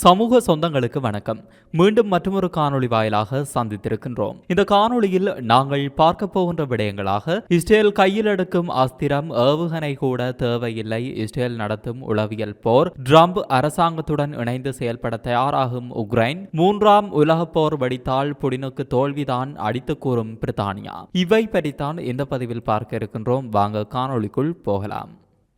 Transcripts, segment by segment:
சமூக சொந்தங்களுக்கு வணக்கம். மீண்டும் மற்றொரு காணொளி வாயிலாக சந்தித்திருக்கின்றோம். இந்த காணொளியில் நாங்கள் பார்க்க போகின்ற விடயங்களாக இஸ்ரேல் கையில் எடுக்கும் அஸ்திரம் ஏவுகணை கூட தேவையில்லை. இஸ்ரேல் நடத்தும் உளவியல் போர் ட்ரம்ப் அரசாங்கத்துடன் இணைந்து செயல்பட தயாராகும் உக்ரைன். மூன்றாம் உலகப் போர் வெடித்தால் புடினுக்கு தோல்விதான் அடித்து கூறும் பிரித்தானியா. இவை பற்றித்தான் இந்த பதிவில் பார்க்க இருக்கின்றோம். வாங்க காணொளிக்குள் போகலாம்.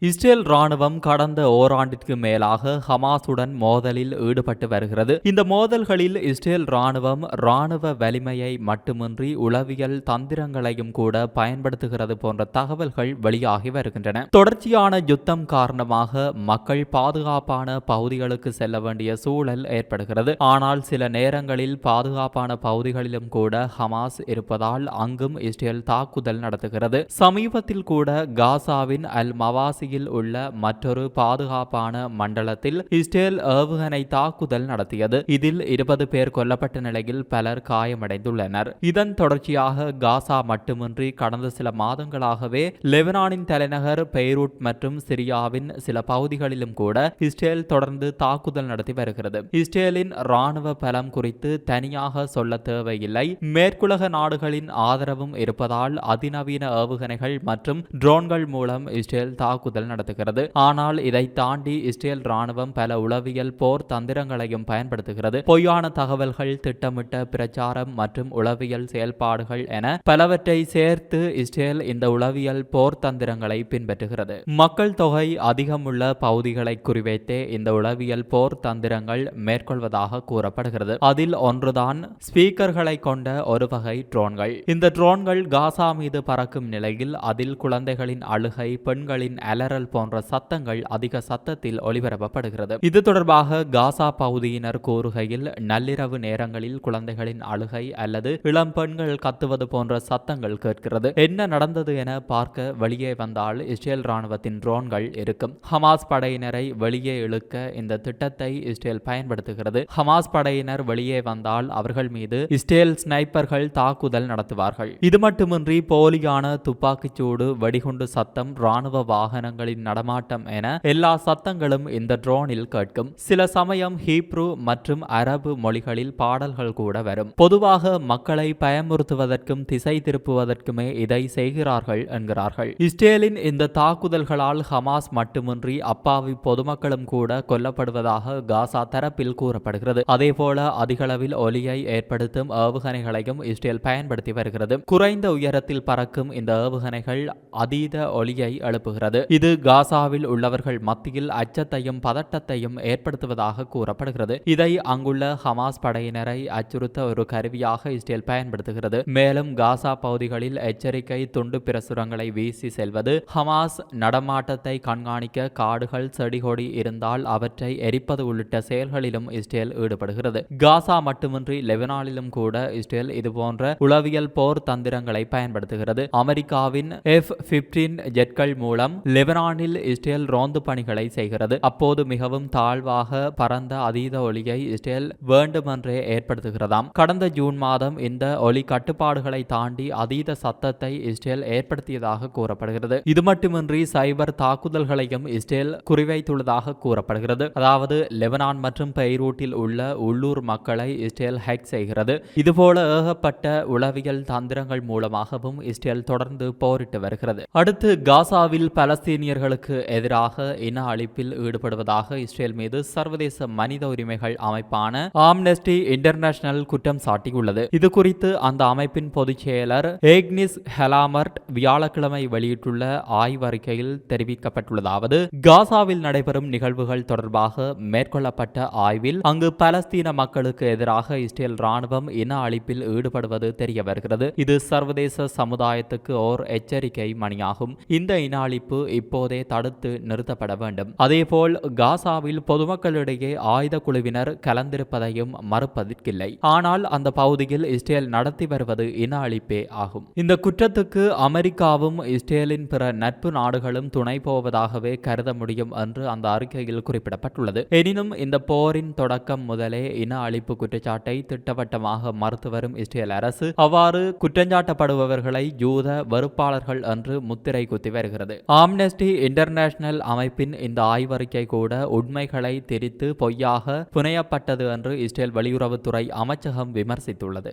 இஸ்ரேல் ராணுவம் கடந்த ஓராண்டிற்கு மேலாக ஹமாசுடன் மோதலில் ஈடுபட்டு வருகிறது. இந்த மோதல்களில் இஸ்ரேல் ராணுவம் ராணுவ வலிமையை மட்டுமின்றி உளவியல் தந்திரங்களையும் கூட பயன்படுத்துகிறது போன்ற தகவல்கள் வெளியாகி வருகின்றன. தொடர்ச்சியான யுத்தம் காரணமாக மக்கள் பாதுகாப்பான பகுதிகளுக்கு செல்ல வேண்டிய சூழல் ஏற்படுகிறது. ஆனால் சில நேரங்களில் பாதுகாப்பான பகுதிகளிலும் கூட ஹமாஸ் இருப்பதால் அங்கும் இஸ்ரேல் தாக்குதல் நடத்துகிறது. சமீபத்தில் கூட காசாவின் அல் மவாசி பகுதியில் உள்ள மற்றொரு பாதுகாப்பான மண்டலத்தில் இஸ்ரேல் ஏவுகணை தாக்குதல் நடத்தியது. இதில் இருபது பேர் கொல்லப்பட்ட நிலையில் பலர் காயமடைந்துள்ளனர். இதன் தொடர்ச்சியாக காசா மட்டுமின்றி கடந்த சில மாதங்களாகவே லெபனானின் தலைநகர் பெய்ரூட் மற்றும் சிரியாவின் சில பகுதிகளிலும் கூட இஸ்ரேல் தொடர்ந்து தாக்குதல் நடத்தி வருகிறது. இஸ்ரேலின் ராணுவ பலம் குறித்து தனியாக சொல்ல தேவையில்லை. மேற்குலக நாடுகளின் ஆதரவும் இருப்பதால் அதிநவீன ஏவுகணைகள் மற்றும் ட்ரோன்கள் மூலம் இஸ்ரேல் தாக்குதல் தாக்குதல் நடத்துகிறது. ஆனால் இதை தாண்டி இஸ்ரேல் ராணுவம் பல உளவியல் போர் தந்திரங்களையும் பயன்படுத்துகிறது. பொய்யான தகவல்கள் திட்டமிட்ட பிரச்சாரம் மற்றும் உளவியல் செயல்பாடுகள் என பலவற்றை சேர்த்து இஸ்ரேல் இந்த உளவியல் போர் தந்திரங்களை பின்பற்றுகிறது. மக்கள் தொகை அதிகமுள்ள பகுதிகளை குறிவைத்தே இந்த உளவியல் போர் தந்திரங்கள் மேற்கொள்வதாக கூறப்படுகிறது. அதில் ஒன்றுதான் ஸ்பீக்கர்களை கொண்ட ஒரு வகை ட்ரோன்கள். இந்த ட்ரோன்கள் காசா மீது பறக்கும் நிலையில் அதில் குழந்தைகளின் அழுகை பெண்களின் அலர் அலறல் போன்ற சத்தங்கள் அதிக சத்தத்தில் ஒளிபரப்பப்படுகிறது. இது தொடர்பாக காசா பகுதியினர் கூறுகையில் நள்ளிரவு நேரங்களில் குழந்தைகளின் அழுகை அல்லது இளம் பெண்கள் கத்துவது போன்ற சத்தங்கள் கேட்கிறது. என்ன நடந்தது என பார்க்க வெளியே வந்தால் இஸ்ரேல் ராணுவத்தின் ட்ரோன்கள் இருக்கும். ஹமாஸ் படையினரை வெளியே இழுக்க இந்த திட்டத்தை இஸ்ரேல் பயன்படுத்துகிறது. ஹமாஸ் படையினர் வெளியே வந்தால் அவர்கள் மீது இஸ்ரேல் ஸ்னைப்பர்கள் தாக்குதல் நடத்துவார்கள். இது மட்டுமின்றி போலியான துப்பாக்கிச்சூடு வெடிகுண்டு சத்தம் ராணுவ வாகனங்கள் விமானங்களின் நடமாட்டம் என எல்லா சத்தங்களும் இந்த ட்ரோனில் கேட்கும். சில சமயம் ஹீப்ரு மற்றும் அரபு மொழிகளில் பாடல்கள் கூட வரும். பொதுவாக மக்களை பயமுறுத்துவதற்கும் திசை திருப்புவதற்குமே இதை செய்கிறார்கள் என்கிறார்கள். இஸ்ரேலின் இந்த தாக்குதல்களால் ஹமாஸ் மட்டுமின்றி அப்பாவி பொதுமக்களும் கூட கொல்லப்படுவதாக காசா தரப்பில் கூறப்படுகிறது. அதேபோல அதிகளவில் ஒலியை ஏற்படுத்தும் ஏவுகணைகளையும் இஸ்ரேல் பயன்படுத்தி வருகிறது. குறைந்த உயரத்தில் பறக்கும் இந்த ஏவுகணைகள் அதீத ஒலியை எழுப்புகிறது. இது காசாவில் உள்ளவர்கள் மத்தியில் அச்சத்தையும் பதட்டத்தையும் ஏற்படுத்துவதாக கூறப்படுகிறது. இதை அங்குள்ள ஹமாஸ் படையினரை அச்சுறுத்த ஒரு கருவியாக இஸ்ரேல் பயன்படுத்துகிறது. மேலும் காசா பகுதிகளில் எச்சரிக்கை துண்டு பிரசுரங்களை வீசி செல்வது ஹமாஸ் நடமாட்டத்தை கண்காணிக்க காடுகள் செடிகொடி இருந்தால் அவற்றை எரிப்பது உள்ளிட்ட செயல்களிலும் இஸ்ரேல் ஈடுபடுகிறது. காசா மட்டுமின்றி லெபனானிலும் கூட இஸ்ரேல் இதுபோன்ற உளவியல் போர் தந்திரங்களை பயன்படுத்துகிறது. அமெரிக்காவின் எஃப் பிப்டீன் ஜெட்கள் மூலம் லெபனான் லெபனானில் இஸ்ரேல் ரோந்து பணிகளை செய்கிறது. அப்போது மிகவும் தாழ்வாக பரந்த அதீத ஒளியை இஸ்ரேல் வேண்டுமென்றே ஏற்படுத்துகிறதாம். கடந்த ஜூன் மாதம் இந்த ஒளி கட்டுப்பாடுகளை தாண்டி அதீத சத்தத்தை இஸ்ரேல் ஏற்படுத்தியதாக கூறப்படுகிறது. இது மட்டுமின்றி சைபர் தாக்குதல்களையும் இஸ்ரேல் குறிவைத்துள்ளதாக கூறப்படுகிறது. அதாவது லெபனான் மற்றும் பெய்ரூட்டில் உள்ள உள்ளூர் மக்களை இஸ்ரேல் ஹேக் செய்கிறது. இதுபோல ஏகப்பட்ட உளவியல் தந்திரங்கள் மூலமாகவும் இஸ்ரேல் தொடர்ந்து போரிட்டு வருகிறது. அடுத்து காசாவில் பலஸ்தீன் பாலஸ்தீனியர்களுக்கு எதிராக இன அழிப்பில் ஈடுபடுவதாக இஸ்ரேல் மீது சர்வதேச மனித உரிமைகள் அமைப்பான ஆம்னெஸ்டி இன்டர்நேஷனல் குற்றம் சாட்டியுள்ளது. இது குறித்து அந்த அமைப்பின் பொதுச் செயலர் ஏக்னிஸ் ஹெலாமர்ட் வியாழக்கிழமை வெளியிட்டுள்ள ஆய்வறிக்கையில் தெரிவிக்கப்பட்டுள்ளதாவது காசாவில் நடைபெறும் நிகழ்வுகள் தொடர்பாக மேற்கொள்ளப்பட்ட ஆய்வில் அங்கு பலஸ்தீன மக்களுக்கு எதிராக இஸ்ரேல் ராணுவம் இன அழிப்பில் ஈடுபடுவது தெரிய வருகிறது. இது சர்வதேச சமுதாயத்துக்கு ஓர் எச்சரிக்கை மணியாகும். இந்த இன அழிப்பு இப்போ இப்போதே தடுத்து நிறுத்தப்பட வேண்டும். அதேபோல் காசாவில் பொதுமக்களிடையே ஆயுத குழுவினர் கலந்திருப்பதையும் மறுப்பதற்கில்லை. ஆனால் அந்த பகுதியில் இஸ்ரேல் நடத்தி வருவது இன அழிப்பே ஆகும். இந்த குற்றத்துக்கு அமெரிக்காவும் இஸ்ரேலின் பிற நட்பு நாடுகளும் துணை போவதாகவே கருத முடியும் என்று அந்த அறிக்கையில் குறிப்பிடப்பட்டுள்ளது. எனினும் இந்த போரின் தொடக்கம் முதலே இன அழிப்பு குற்றச்சாட்டை திட்டவட்டமாக மறுத்து வரும் இஸ்ரேல் அரசு அவ்வாறு குற்றஞ்சாட்டப்படுபவர்களை யூத வெறுப்பாளர்கள் என்று முத்திரை குத்தி வருகிறது. ஆம்னெஸ்ட் அம்னெஸ்டி இன்டர்நேஷனல் அமைப்பின் இந்த ஆய்வறிக்கை கூட உண்மைகளை திரித்து பொய்யாக புனையப்பட்டது என்று இஸ்ரேல் வெளியுறவுத்துறை அமைச்சகம் விமர்சித்துள்ளது.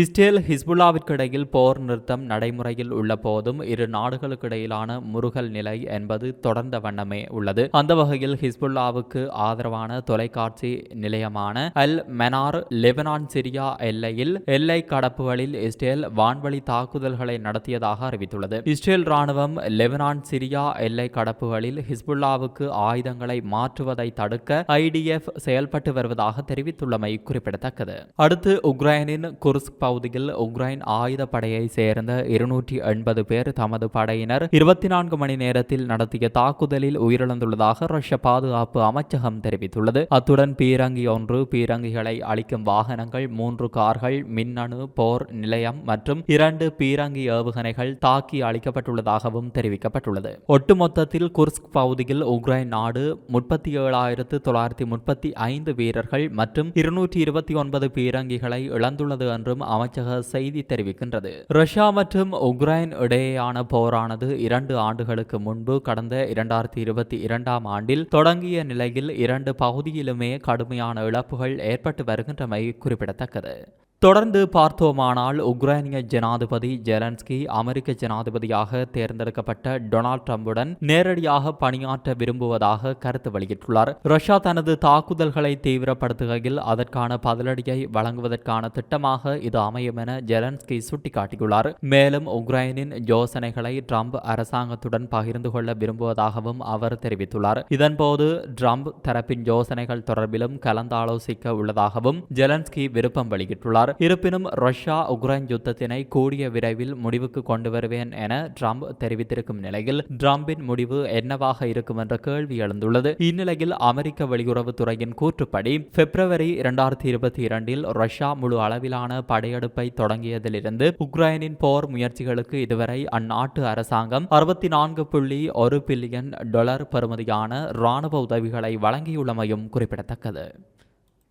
இஸ்ரேல் ஹிஸ்புல்லாவிற்கிடையில் போர் நிறுத்தம் நடைமுறையில் உள்ள போதும் இரு நாடுகளுக்கிடையிலான முருகல் நிலை என்பது தொடர்ந்த வண்ணமே உள்ளது. அந்த வகையில் ஹிஸ்புல்லாவுக்கு ஆதரவான தொலைக்காட்சி நிலையமான அல் மெனார் லெபனான் சிரியா எல்லையில் எல்லை கடப்புகளில் இஸ்ரேல் வான்வழி தாக்குதல்களை நடத்தியதாக அறிவித்துள்ளது. இஸ்ரேல் ராணுவம் லெபனான் சிரியா எல்லை கடப்புகளில் ஹிஸ்புல்லாவுக்கு ஆயுதங்களை மாற்றுவதை தடுக்க ஐடிஎஃப் செயல்பட்டு வருவதாக தெரிவித்துள்ளமை குறிப்பிடத்தக்கது. அடுத்து உக்ரைனின் குர்ஸ்க் பகுதியில் உக்ரைன் ஆயுதப்படையை சேர்ந்த இருநூற்றி எண்பது பேர் தமது படையினர் இருபத்தி நான்கு மணி நேரத்தில் நடத்திய தாக்குதலில் உயிரிழந்துள்ளதாக ரஷ்ய பாதுகாப்பு அமைச்சகம் தெரிவித்துள்ளது. அத்துடன் பீரங்கி ஒன்று பீரங்கிகளை அளிக்கும் வாகனங்கள் மூன்று கார்கள் மின்னணு போர் நிலையம் மற்றும் இரண்டு பீரங்கி ஏவுகணைகள் தாக்கி அளிக்கப்பட்டுள்ளதாகவும் தெரிவிக்கப்பட்டுள்ளது. ஒட்டுமொத்தத்தில் குர்ஸ்க் பகுதியில் உக்ரைன் நாடு முப்பத்தி ஏழாயிரத்து தொள்ளாயிரத்தி முப்பத்தி ஐந்து வீரர்கள் மற்றும் இருநூற்றி இருபத்தி ஒன்பது பீரங்கிகளை இழந்துள்ளது என்றும் அமைச்சக செய்தி தெரிவிக்கின்றது. ரஷ்யா மற்றும் உக்ரைன் இடையேயான போரானது இரண்டு ஆண்டுகளுக்கு முன்பு கடந்த இரண்டாயிரத்தி இருபத்தி இரண்டாம் ஆண்டில் தொடங்கிய நிலையில் இரண்டு பகுதியிலுமே கடுமையான இழப்புகள் ஏற்பட்டு வருகின்றமை குறிப்பிடத்தக்கது. தொடர்ந்து பார்த்தோமானால் உக்ரைனிய ஜனாதிபதி ஜெலன்ஸ்கி அமெரிக்க ஜனாதிபதியாக தேர்ந்தெடுக்கப்பட்ட டொனால்ட் ட்ரம்புடன் நேரடியாக பணியாற்ற விரும்புவதாக கருத்து வெளியிட்டுள்ளார். ரஷ்யா தனது தாக்குதல்களை தீவிரப்படுத்துகையில் அதற்கான பதிலடியை வழங்குவதற்கான திட்டமாக இது அமையும் என ஜெலன்ஸ்கி சுட்டிக்காட்டியுள்ளார். மேலும் உக்ரைனின் யோசனைகளை ட்ரம்ப் அரசாங்கத்துடன் பகிர்ந்து கொள்ள விரும்புவதாகவும் அவர் தெரிவித்துள்ளார். இதன்போது ட்ரம்ப் தரப்பின் யோசனைகள் தொடர்பிலும் கலந்தாலோசிக்க உள்ளதாகவும் ஜெலன்ஸ்கி விருப்பம் வெளியிட்டுள்ளார். இருப்பினும் ரஷ்யா உக்ரைன் யுத்தத்தினை கூடிய விரைவில் முடிவுக்கு கொண்டு வருவேன் என ட்ரம்ப் தெரிவித்திருக்கும் நிலையில் ட்ரம்பின் முடிவு என்னவாக இருக்கும் என்ற கேள்வி எழுந்துள்ளது. இந்நிலையில் அமெரிக்க வெளியுறவுத்துறையின் கூற்றுப்படி பிப்ரவரி இரண்டாயிரத்தி இருபத்தி இரண்டில் ரஷ்யா முழு அளவிலான படையெடுப்பை தொடங்கியதிலிருந்து உக்ரைனின் போர் முயற்சிகளுக்கு இதுவரை அந்நாட்டு அரசாங்கம் அறுபத்தி நான்கு புள்ளி ஒரு பில்லியன் டாலர் பெறுமதியான ராணுவ உதவிகளை வழங்கியுள்ளமையும் குறிப்பிடத்தக்கது.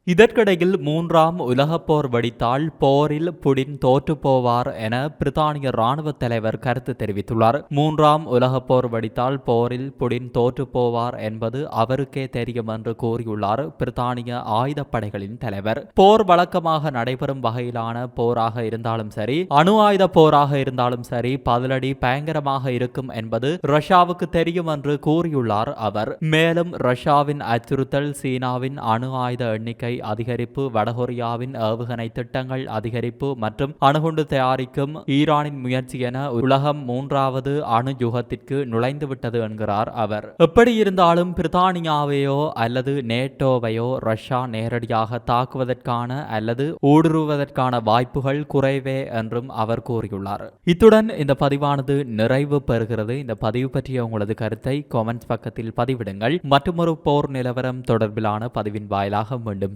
இதற்கிடையில் மூன்றாம் உலகப் போர் வெடித்தால் போரில் புடின் தோற்று போவார் என பிரித்தானிய ராணுவ தலைவர் கருத்து தெரிவித்துள்ளார். மூன்றாம் உலகப்போர் வடித்தால் வெடித்தால் போரில் புடின் தோற்று போவார் என்பது அவருக்கே தெரியும் என்று கூறியுள்ளார் பிரித்தானிய ஆயுதப்படைகளின் தலைவர். போர் வழக்கமாக நடைபெறும் வகையிலான போராக இருந்தாலும் சரி அணு ஆயுத போராக இருந்தாலும் சரி பதிலடி பயங்கரமாக இருக்கும் என்பது ரஷ்யாவுக்கு தெரியும் என்று கூறியுள்ளார் அவர். மேலும் ரஷ்யாவின் அச்சுறுத்தல் சீனாவின் அணு ஆயுத எண்ணிக்கை அதிகரிப்பு வடகொரியாவின் ஏவுகணை திட்டங்கள் அதிகரிப்பு மற்றும் அணுகுண்டு தயாரிக்கும் ஈரானின் முயற்சி என உலகம் மூன்றாவது அணு யுகத்திற்கு நுழைந்துவிட்டது என்கிறார் அவர். எப்படி இருந்தாலும் பிரித்தானியாவையோ அல்லது நேட்டோவையோ ரஷ்யா நேரடியாக தாக்குவதற்கான அல்லது ஊடுருவதற்கான வாய்ப்புகள் குறைவே என்றும் அவர் கூறியுள்ளார். இத்துடன் இந்த பதிவானது நிறைவு பெறுகிறது. இந்த பதிவு பற்றிய உங்களது கருத்தை காமெண்ட்ஸ் பக்கத்தில் பதிவிடுங்கள். மற்றொரு போர் நிலவரம் தொடர்பிலான பதிவின் வாயிலாக மீண்டும்